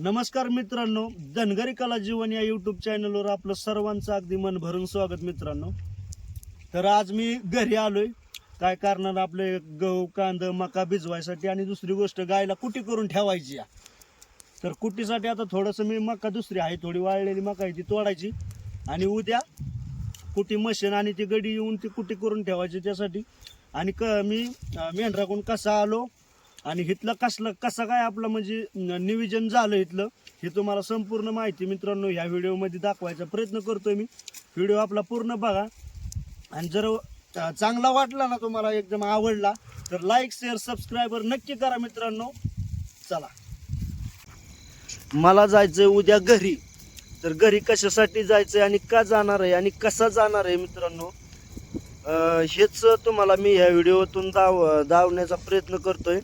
नमस्कार मित्रांनो धनगरी कला जीवन या यूट्यूब चॅनलवर आपलं सर्वांचं अगदी मन भरून स्वागत मित्रांनो. तर आज मी घरी आलोय. काय कारणानं आपले गहू कांद मका भिजवायसाठी आणि दुसरी गोष्ट गायला कुटी करून ठेवायची या. तर कुटीसाठी आता थोडंसं मी मका दुसरी आहे थोडी वाळलेली मका आहे ती तोडायची. आणि उद्या कुटी मशीन आणि ती गडी येऊन ती कुटी करून ठेवायची त्यासाठी. आणि क मी मेंढराकडून कसा आलो आणि इथलं कसलं कसं काय आपलं म्हणजे न- नियोजन झालं इथलं हे तुम्हाला संपूर्ण माहिती मित्रांनो ह्या व्हिडिओमध्ये दाखवायचा प्रयत्न करतोय मी. व्हिडिओ आपला पूर्ण बघा. आणि जर चांगला वाटला ना तुम्हाला एकदम आवडला तर लाईक शेअर सबस्क्रायबर नक्की करा मित्रांनो. चला. मला जायचंय उद्या घरी. तर घरी कशासाठी जायचंय आणि का जाणार आहे आणि कसा जाणार आहे मित्रांनो हेच तुम्हाला मी ह्या व्हिडिओतून दाव दावण्याचा प्रयत्न करतोय.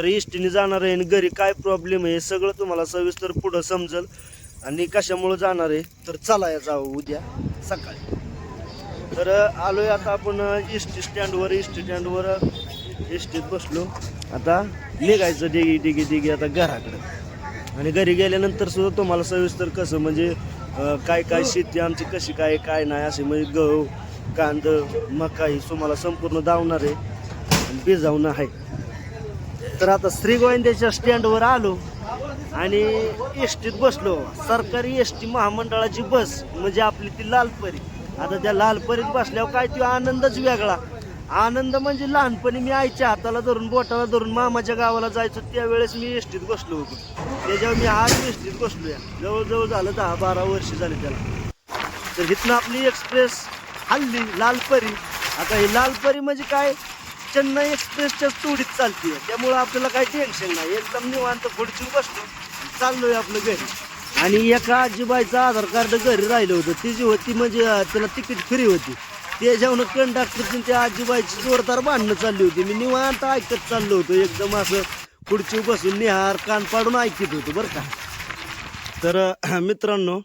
तर इष्टीने जाणार आहे आणि घरी काय प्रॉब्लेम आहे हे सगळं तुम्हाला सविस्तर पुढं समजेल. आणि कशामुळं जाणार आहे? तर चला या जाऊ उद्या सकाळी. तर आलो आहे आता आपण एस टी स्टँडवर एस टी स्टँडवर एस टीत बसलो. आता निघायचं डिगी डिगी डिगी आता घराकडं. आणि घरी गेल्यानंतर सुद्धा तुम्हाला सविस्तर कसं म्हणजे काय काय शेती आमची कशी काय काय नाही असे म्हणजे गहू कांद मका ही तुम्हाला संपूर्ण दावणार आहे. आणि बिजावणं आहे. तर आता श्रीगोविंद्याच्या स्टँडवर आलो आणि एस टीत बसलो. सरकारी एस टी महामंडळाची बस म्हणजे आपली ती लालपरी. आता त्या लालपरीत बसल्यावर काय तो आनंदच वेगळा. आनंद म्हणजे लहानपणी मी आईच्या हाताला धरून बोटाला धरून मामाच्या गावाला जायचो त्यावेळेस मी एस टीत बसलो होतो. त्याच्यावर मी आज एस टीत बसलो या जवळजवळ झालं दहा बारा वर्ष झाले त्याला. तर इथनं आपली एक्सप्रेस हल्ली लालपरी. आता ही लालपरी म्हणजे काय? चेन्नई एक्सप्रेसच्या तोडीत चालते त्यामुळं आपल्याला काही टेन्शन नाही. एकदम निवांत खुर्ची बसतो चाललोय आपलं घरी. आणि एका आजीबाईचं आधार कार्ड घरी राहिलं होतं. ती जी होती म्हणजे तिला त्याला तिकीट फ्री होती. त्याच्यावर कंडक्टरची त्या आजीबाईची जोरदार भांडणं चालली होती. मी निवांत ऐकत चाललो होतो. एकदम असं खुर्ची बसून निहार कान पाडून ऐकत होतो बरं का. तर अं, मित्रांनो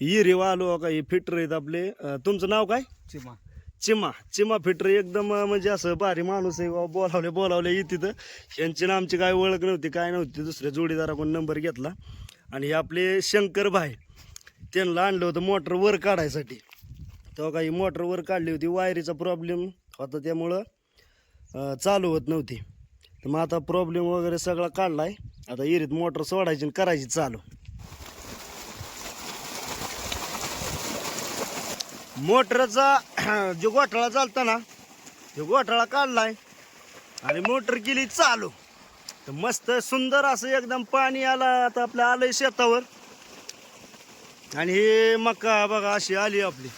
हिरेवा आलो हो का हे फिटर आहेत आपले. तुमचं नाव काय? चिमा. चिमा चिमा फिटर एकदम म्हणजे असं भारी माणूस आहे. बाबा बोलावले बोलावले येते तर यांची ना आमची काय ओळख नव्हती काय नव्हती. दुसऱ्या जोडीदाराकडून नंबर घेतला. आणि हे आपले शंकर भाई त्यांना आणलं होतं मोटर वर काढायसाठी. तेव्हा काही मोटर वर काढली होती वायरीचा प्रॉब्लेम होता त्यामुळं चालू होत नव्हती. तर मग आता प्रॉब्लेम वगैरे सगळा काढला आहे आता इरीत मोटर सोडायची आणि करायची चालू. मोटरचा जो गोठाळा चालता ना तो गोठाळा काढलाय आणि मोटर केली चालू. तर मस्त सुंदर असं एकदम पाणी आलं आता आपलं आलंय शेतावर. आणि हे मका बघा अशी आली आपली.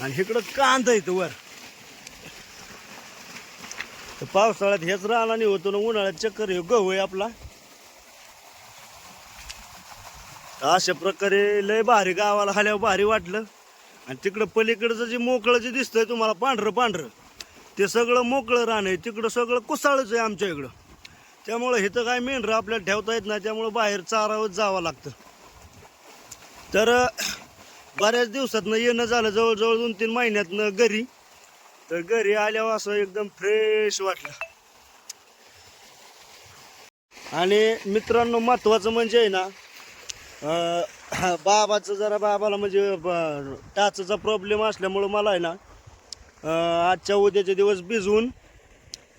आणि इकडं कांदा येतो वर. तर पावसाळ्यात हेच राहणार नाही होतो ना उन्हाळ्यात चक्कर हे गहू आहे आपला. अशा प्रकारे लय भारी गावाला हल्यावर भारी वाटलं. आणि तिकडं पलीकडचं जे मोकळं जे दिसतंय तुम्हाला पांढरं पांढरं ते सगळं मोकळं रान आहे. तिकडं सगळं कुसाळच आहे आमच्या इकडं. त्यामुळं इथं काय मेंढरं आपल्याला ठेवता येत नाही त्यामुळं बाहेर चारावत जावं लागतं. तर बऱ्याच दिवसातनं येणं झालं जवळजवळ दोन तीन महिन्यातनं घरी. तर घरी आल्यावर असं एकदम फ्रेश वाटलं. आणि मित्रांनो महत्त्वाचं म्हणजे आहे ना बाबाचं जरा बाबाला म्हणजे टाचाचा प्रॉब्लेम असल्यामुळं मला आहे ना आजच्या उद्याचे दिवस भिजवून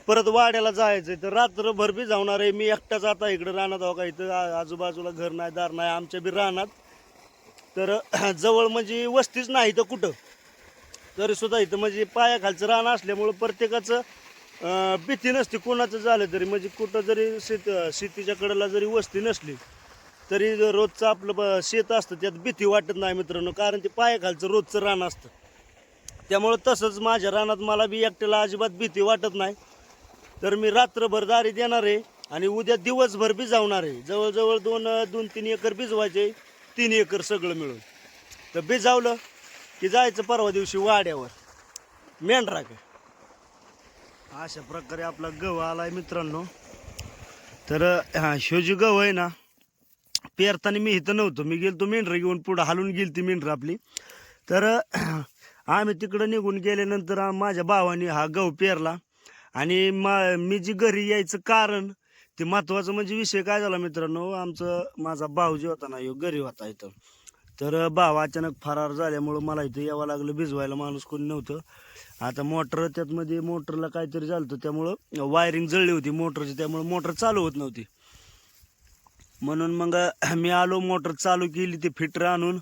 परत वाड्याला जायचं आहे तर रात्रभर बी जावणार आहे. मी एकटाच आता इकडं राहणार आहो का? इथं आजूबाजूला घर नाही दार नाही आमच्या बी राहणार तर जवळ म्हणजे वस्तीच नाही तर कुठं. तरी सुद्धा इथं म्हणजे पायाखालचं रान असल्यामुळं प्रत्येकाचं भीती नसते. कोणाचं झालं तरी म्हणजे कुठं जरी शेत शेतीच्या कडेला जरी वस्ती नसली तरी रोजचं आपलं ब- शेत असतं त्यात भीती वाटत नाही मित्रांनो कारण ते पायाखालचं रोजचं रान असतं. त्यामुळं तसंच माझ्या रानात मला बी एकट्याला अजिबात भीती वाटत नाही. तर मी रात्रभर दारी देणार आहे आणि उद्या दिवसभर बी जावणार आहे. जवळजवळ दोन दोन तीन एकर भिजवायचे तीन एकर सगळं मिळून. तर भिजावलं की जायचं परवा दिवशी वाड्यावर. मेंढरा का अशा प्रकारे आपला गहू आलाय मित्रांनो. तर हा ह्यो गहू आहे ना पेरताना मी इथं नव्हतो. मी गेलतो मेंढरं घेऊन पुढं हालून गेली ती मेंढरं आपली. तर आम्ही तिकडं निघून गेल्यानंतर माझ्या भावाने हा गहू पेरला. आणि मा मी जी घरी यायचं कारण ते महत्वाचं म्हणजे विषय काय झाला मित्रांनो? आमचं माझा भाऊ जे होता ना यो घरी होता इथं. तर भाव अचानक फरार झाल्यामुळं मला इथं यावं लागलं भिजवायला माणूस कोणी नव्हतं. आता मोटर त्यातमध्ये मोटरला काहीतरी झालं होतं त्यामुळं वायरिंग जळली होती मोटरची त्यामुळं मोटर चालू होत नव्हती. म्हणून मग मी आलो मोटर चालू केली ती फिटर आणून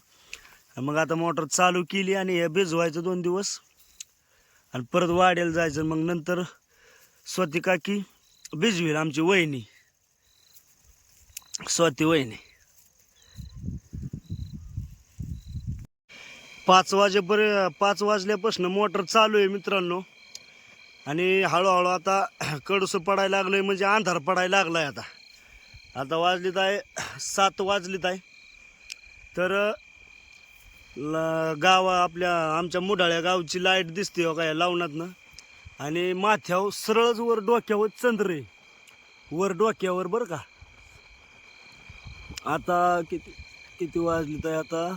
मग आता मोटर चालू केली आणि हे भिजवायचं दोन दिवस. आणि परत वाड्याला जायचं मग नंतर स्वती काकी भिजवील आमची वहिनी. स्वती वहिनी. पाच वाजेपर्यंत पाच वाजल्यापासून मोटर चालू आहे मित्रांनो. आणि हळूहळू आता कडूस पडायला लागलंय म्हणजे अंधार पडायला लागला आहे आता. आता वाजलीत आहे सात वाजलीत आहे. तर ल गावा आपल्या आमच्या मुढाळ्या गावची लाइट दिसते हो काय लावणातनं आणि माथ्यावर सरळच वर डोक्यावर चंद्रे वर डोक्यावर बरं का. आता किती किती वाजलीत आहे आता?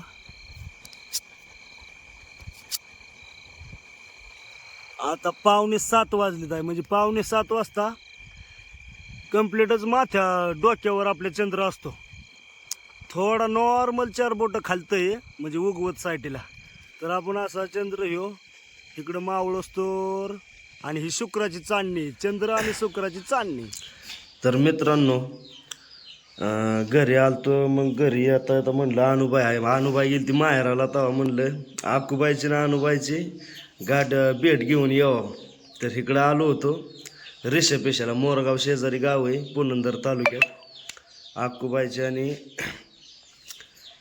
आता पावणे सात वाजलीत आहे. म्हणजे पावणे सात वाजता कम्प्लीटच माथ्या डोक्यावर आपल्या चंद्र असतो. थोडा नॉर्मल चार बोटं खालतं आहे म्हणजे उगवत साईटीला तर आपण असा चंद्र घेऊ. इकडं मावळ असतो आणि ही शुक्राची चांदणी. चंद्र आणि शुक्राची चांदणी. तर मित्रांनो घरी आलतो मग घरी आता आता म्हणलं अनुबाई आहे. अनुबाई गेली ती माहेराला तेव्हा म्हणलं आकुबाईची ना अनुबाईची गाठ भेट घेऊन यावं. तर इकडं आलो होतो. रेषापेशाला मोरगाव शेजारी गाव आहे पुनंदर तालुक्यात. आक्कूबाईची आणि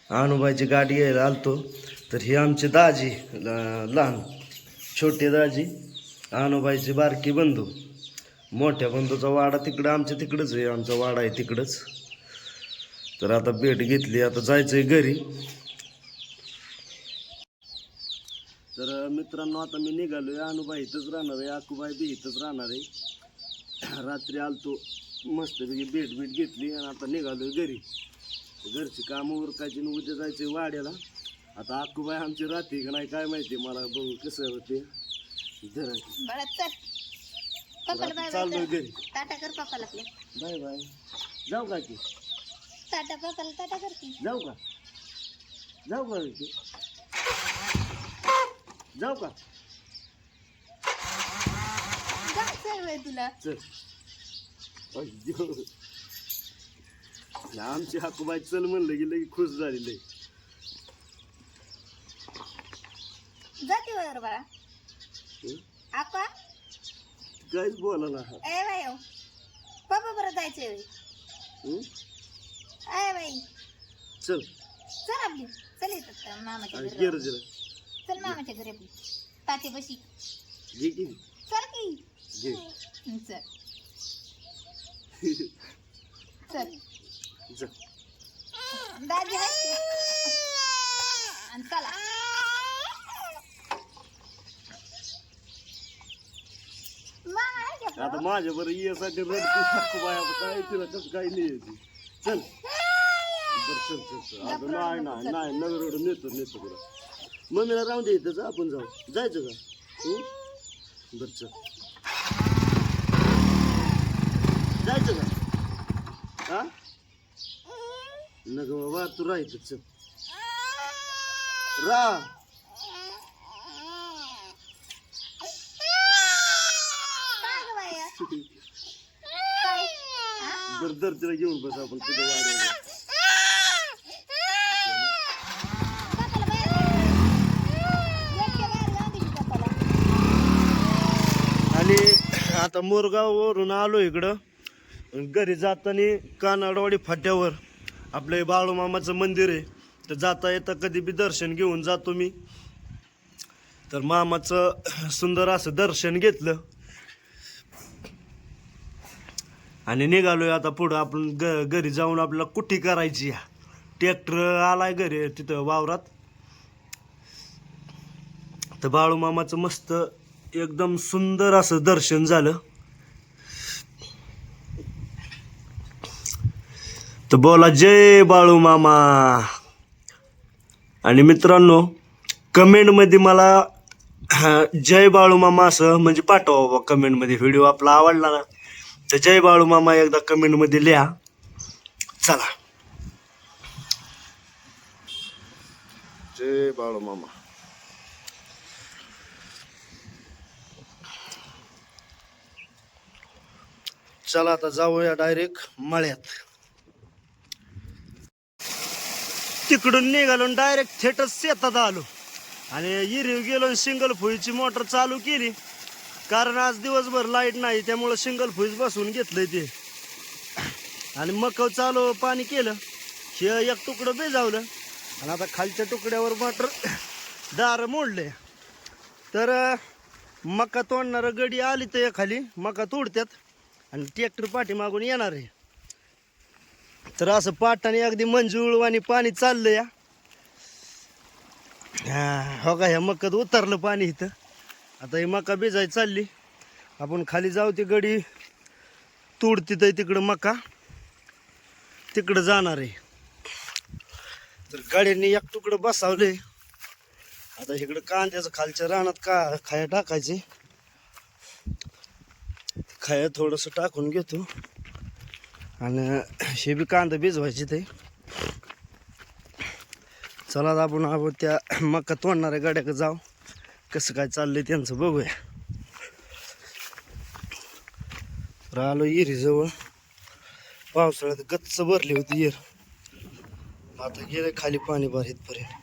अनुबाईची गाडी यायला आलतो. तर ही आमची दाजी लहान छोटी दाजी अनुबाईची बारकी बंधू. मोठ्या बंधूचा वाडा तिकडं आमच्या तिकडंच आहे आमचा वाडा आहे तिकडंच. तर आता भेट घेतली आता जायचंय घरी. तर मित्रांनो आता मी निघालोय अनुबाई इथंच राहणार आहे आकूबाई बी इथंच राहणार आहे. रात्री आलतो मस्तपैकी भेट भेट घेतली आणि आता निघालोय घरी. घरची कामं उरकायची आणि उद्या जायचे वाड्याला. आता आकुबाई आमची राहते का नाही काय माहिती मला बघू कसं होते जरा बाळा चल. पप्पाला बाय बाय चाललोय कर घरी. टाटा कर पप्पाला आपल्या बाय बाय. जाऊ का की? टाटा पप्पाला टाटा कर की. जाऊ का? जाऊ का की जाऊ का? जायचंय बाई तुला? चल. अय्यो. आमची हाकूबाई चल म्हणलं की लगी खुश झाली लई. जाते वर बाळा. हं? आका काहीच बोला ना. ए बाई हो. पप्पा बरं हं? ए बाई. चल. चल आपली. चल येतात मामाच्या आणि घरी. जरा. चल मामाच्या घरी आपली. ताते बशी घे की. चल की. घे चल. जा. दादी आहे आणि चला. आता माझ्या बरं यासाठी रडते हाकूबाई आता काय तिला कसं काही नाही येते. चल. बरं चल चल चल. आता नाही नाही नाही नगर रोड नेतो नेतो तुला. मम्मीला राहून दे इथंच आपण जाऊ. जायचं का? हं? बरं चल. जायचं का? हा? नग बाबा तू राहायचं राह काय गं बाया? काय? तिला घेऊन बस आपण तिथे वाढ आणि आता मोरगाववरून आलो इकडं. घरी जाताना कानाडवाडी फाट्यावर आपलं हे बाळूमामाचं मंदिर आहे. तर जाता येता कधी बी दर्शन घेऊन जातो मी. तर मामाचं सुंदर असं दर्शन घेतलं. आणि निघालोय आता पुढं आपण ग घरी जाऊन आपल्याला कुठे करायची या? ट्रॅक्टर आलाय घरी तिथं वावरात. तर बाळूमामाचं मस्त एकदम सुंदर असं दर्शन झालं. तर बोला जय बाळू मामा. आणि मित्रांनो कमेंटमध्ये मला जय बाळू मामा असं म्हणजे पाठवा बाबा कमेंटमध्ये व्हिडिओ आपला आवडला ना तर जय बाळू मामा एकदा कमेंटमध्ये लिहा. चला. जय बाळू मामा. चला आता जाऊया डायरेक्ट मळ्यात. तिकडून निघालो डायरेक्ट थेटच शेतात आलो. आणि इरीव गेलो सिंगल फुईची मोटर चालू केली. कारण आज दिवसभर लाइट नाही त्यामुळं सिंगल फुईज बसवून घेतलंय ते. आणि मकव चालू पाणी केलं. हे एक तुकडं बेजावलं आणि आता खालच्या तुकड्यावर मोटर दार मोडले तर मका तोडणारं गडी आली तर खाली मका तोडत्यात. आणि ट्रॅक्टर पाठीमागून येणार आहे. तर असं पाटाने अगदी मंजूळ आणि पाणी चाललं या. हा, हो का ह्या मक्कात उतरलं पाणी इथं. आता ही मका भिजाय चालली. आपण खाली जाऊ ती गडी तूड तिथं तिकडं मका. तिकडं जाणार आहे. तर गाड्यांनी एक तुकडं बसावले आता इकडं कांद्याचं खालच्या रानात का खाया टाकायचे. खाया थोडंसं टाकून घेतो. आणि हे बी कांदा भिजवायचे ते. चला आपण आपण त्या मका तोडणाऱ्या गाड्याकडे जाऊ. कसं काय चाललंय त्यांचं बघूया. तर आलो इरीजवळ. पावसाळ्यात गच्च भरली होती इर. आता गेलं खाली पाणी भर इथपर्यंत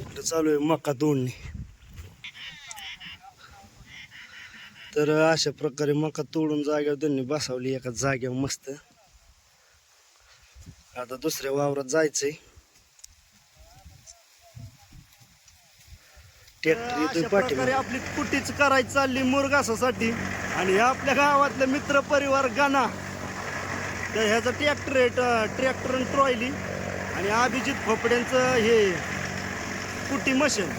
इकडं चालू आहे मका तोडणी. तर अशा प्रकारे मका तोडून जाग्यावर त्यांनी बसावली एका जाग्यावर मस्त. आता दुसऱ्या वावरात जायचंय. ट्रॅक्टर आपली कुटीच करायची चालली मुरगासासाठी आणि हे आपल्या गावातले मित्र परिवार गाणा. तर ह्याचं ट्रॅक्टर आहे ट्रॅक्टर आणि ट्रॉयली आणि अभिजित खोपड्यांचं हे कुटी मशीन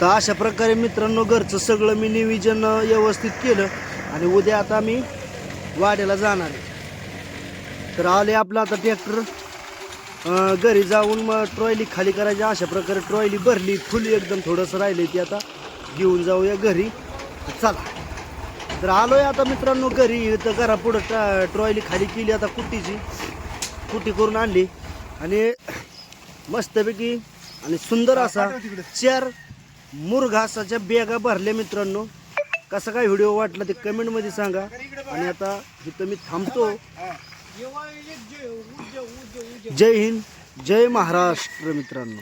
तर अशा प्रकारे मित्रांनो घरचं सगळं मी नियोजन अं, व्यवस्थित केलं आणि उद्या आता मी वाड्याला जाणार आहे. तर आले आपलं आता ट्रॅक्टर. घरी जाऊन मग ट्रॉयली खाली करायची अशा प्रकारे ट्रॉयली भरली फुल एकदम थोडंसं राहिले ती आता. घेऊन जाऊया घरी. चला. तर आलोय आता मित्रांनो घरी तर घरापुढं ट्रा ट्रॉयली खाली केली आता कुट्टीची. कुट्टी करून आणली. आणि मस्तपैकी आणि सुंदर असा चार मुरघासाच्या बेगा भरल्या मित्रांनो. कसा काय व्हिडिओ वाटला ते कमेंटमध्ये सांगा. आणि आता इथं मी थांबतो जय हिंद जय महाराष्ट्र मित्रांनो.